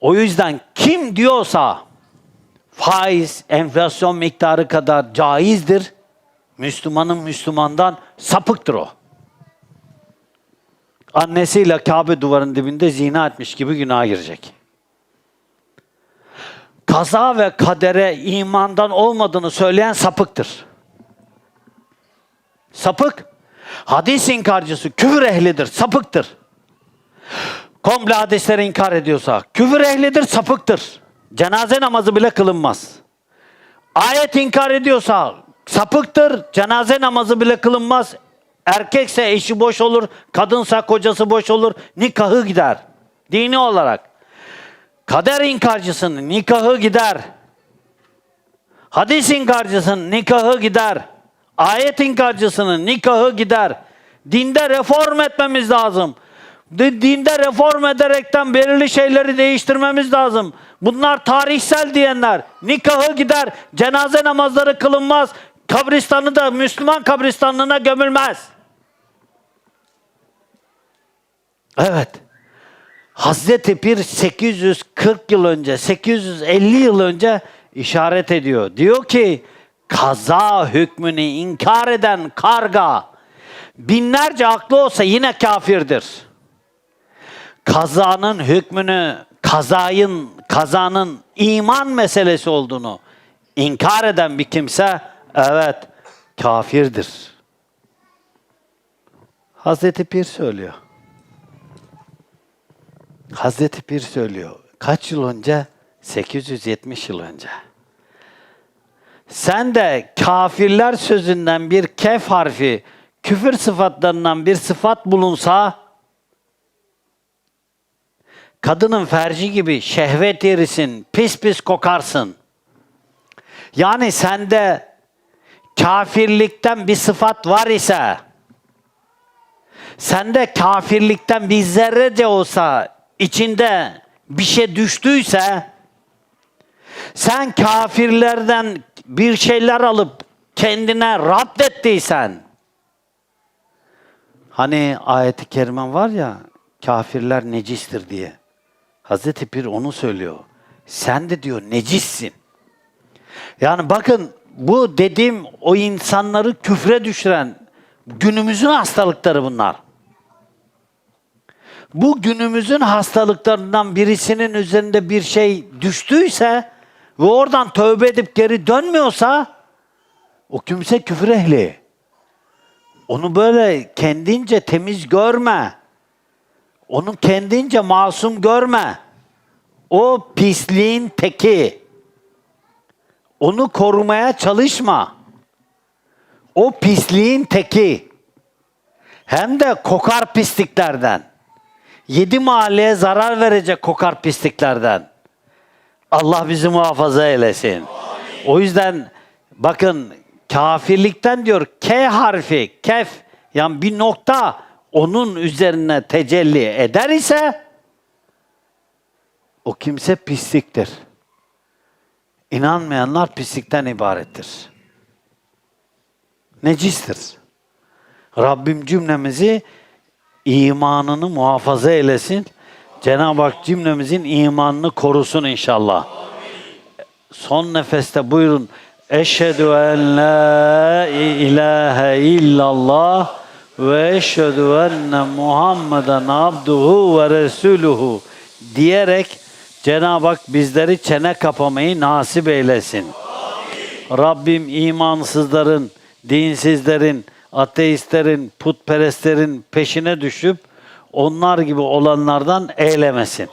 O yüzden kim diyorsa faiz enflasyon miktarı kadar caizdir, Müslümanın Müslümandan sapıktır o. Annesiyle Kabe duvarının dibinde zina etmiş gibi günaha girecek. Kaza ve kadere imandan olmadığını söyleyen sapıktır. Sapık. Hadis inkarcısı, küfür ehlidir, sapıktır. Komple hadisleri inkar ediyorsa, küfür ehlidir, sapıktır. Cenaze namazı bile kılınmaz. Ayet inkar ediyorsa, sapıktır, cenaze namazı bile kılınmaz. Erkekse eşi boş olur, kadınsa kocası boş olur, nikahı gider. Dini olarak. Kader inkarcısının nikahı gider. Hadis inkarcısının nikahı gider. Ayet inkarcısının nikahı gider. Dinde reform etmemiz lazım. Di- Dinde reform ederekten belirli şeyleri değiştirmemiz lazım. Bunlar tarihsel diyenler. Nikahı gider. Cenaze namazları kılınmaz. Kabristanı da Müslüman kabristanlığına gömülmez. Evet. Hazreti Pir 840 yıl önce, 850 yıl önce işaret ediyor. Diyor ki kaza hükmünü inkar eden karga binlerce aklı olsa yine kafirdir. Kazanın hükmünü, kazayın, kazanın iman meselesi olduğunu inkar eden bir kimse evet kafirdir. Hazreti Pir söylüyor. Hazreti Pir söylüyor. Kaç yıl önce? 870 yıl önce. Sen de kafirler sözünden bir kef harfi, küfür sıfatlarından bir sıfat bulunsa, kadının ferci gibi şehvet yerisin, pis pis kokarsın. Yani sende kafirlikten bir sıfat var ise, sende kafirlikten bir zerrece olsa içinde bir şey düştüyse sen kafirlerden bir şeyler alıp kendine rapt ettiysen hani ayeti kerime var ya kafirler necistir diye. Hazreti Pir onu söylüyor. Sen de diyor necissin. Yani bakın bu dediğim o insanları küfre düşüren günümüzün hastalıkları bunlar. Bu günümüzün hastalıklarından birisinin üzerinde bir şey düştüyse ve oradan tövbe edip geri dönmüyorsa o kimse küfür ehli. Onu böyle kendince temiz görme. Onu kendince masum görme. O pisliğin teki. Onu korumaya çalışma. O pisliğin teki. Hem de kokar pisliklerden. Yedi mahalleye zarar verecek kokar pisliklerden. Allah bizi muhafaza eylesin. O yüzden bakın kafirlikten diyor K harfi, kef yani bir nokta onun üzerine tecelli eder ise o kimse pisliktir. İnanmayanlar pislikten ibarettir. Necistir. Rabbim cümlemizi imanını muhafaza eylesin. Cenab-ı Hak cümlemizin imanını korusun inşallah. Son nefeste buyurun. Eşhedü en la ilahe illallah ve eşhedü enne Muhammeden abduhu ve resuluhu diyerek Cenab-ı Hak bizleri çene kapamayı nasip eylesin. Rabbim imansızların, dinsizlerin, ateistlerin, putperestlerin peşine düşüp onlar gibi olanlardan eylemesin.